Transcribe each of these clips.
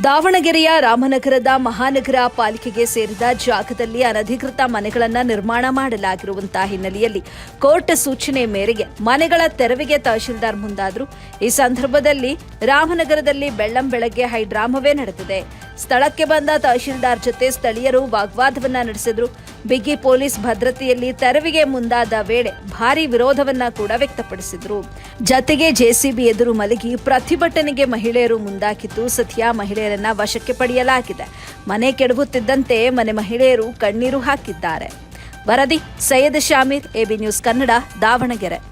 ದಾವಣಗೆರೆಯ ರಾಮನಗರದ ಮಹಾನಗರ ಪಾಲಿಕೆಗೆ ಸೇರಿದ ಜಾಗದಲ್ಲಿ ಅನಧಿಕೃತ ಮನೆಗಳನ್ನು ನಿರ್ಮಾಣ ಮಾಡಲಾಗಿರುವಂತಹ ಹಿನ್ನೆಲೆಯಲ್ಲಿ ಕೋರ್ಟ್ ಸೂಚನೆ ಮೇರೆಗೆ ಮನೆಗಳ ತೆರವಿಗೆ ತಹಶೀಲ್ದಾರ್ ಮುಂದಾದರು. ಈ ಸಂದರ್ಭದಲ್ಲಿ ರಾಮನಗರದಲ್ಲಿ ಬೆಳ್ಳಂ ಬೆಳಗ್ಗೆ ಹೈಡ್ರಾಮವೇ ನಡೆದಿದೆ. ಸ್ಥಳಕ್ಕೆ ಬಂದ ತಹಶೀಲ್ದಾರ್ ಜೊತೆ ಸ್ಥಳೀಯರು ವಾಗ್ವಾದವನ್ನ ನಡೆಸಿದ್ರು. ಬಿಗಿ ಪೊಲೀಸ್ ಭದ್ರತೆಯಲ್ಲಿ ತೆರವಿಗೆ ಮುಂದಾದ ವೇಳೆ ಭಾರಿ ವಿರೋಧವನ್ನ ಕೂಡ ವ್ಯಕ್ತಪಡಿಸಿದ್ರು. ಜತೆಗೆ ಜೆಸಿಬಿ ಎದುರು ಮಲಗಿ ಪ್ರತಿಭಟನೆಗೆ ಮಹಿಳೆಯರು ಮುಂದಾಕಿದ್ದು ಸತ್ಯ ಮಹಿಳೆಯರನ್ನ ವಶಕ್ಕೆ ಪಡೆಯಲಾಗಿದೆ. ಮನೆ ಕೆಡವುತ್ತಿದ್ದಂತೆ ಮನೆ ಮಹಿಳೆಯರು ಕಣ್ಣೀರು ಹಾಕಿದ್ದಾರೆ. ವರದಿ ಸೈಯದ್ ಶಾಮೀರ್, ಎಬಿ ನ್ಯೂಸ್ ಕನ್ನಡ, ದಾವಣಗೆರೆ.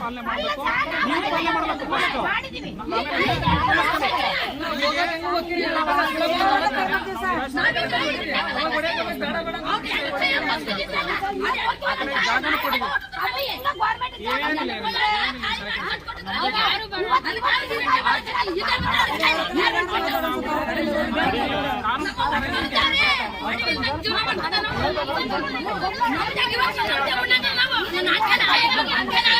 ಪಾಲನೆ ಮಾಡಬೇಕು ನೀವು ಪಾಲನೆ ಮಾಡಬೇಕು ನಾನು ನಾಟಕ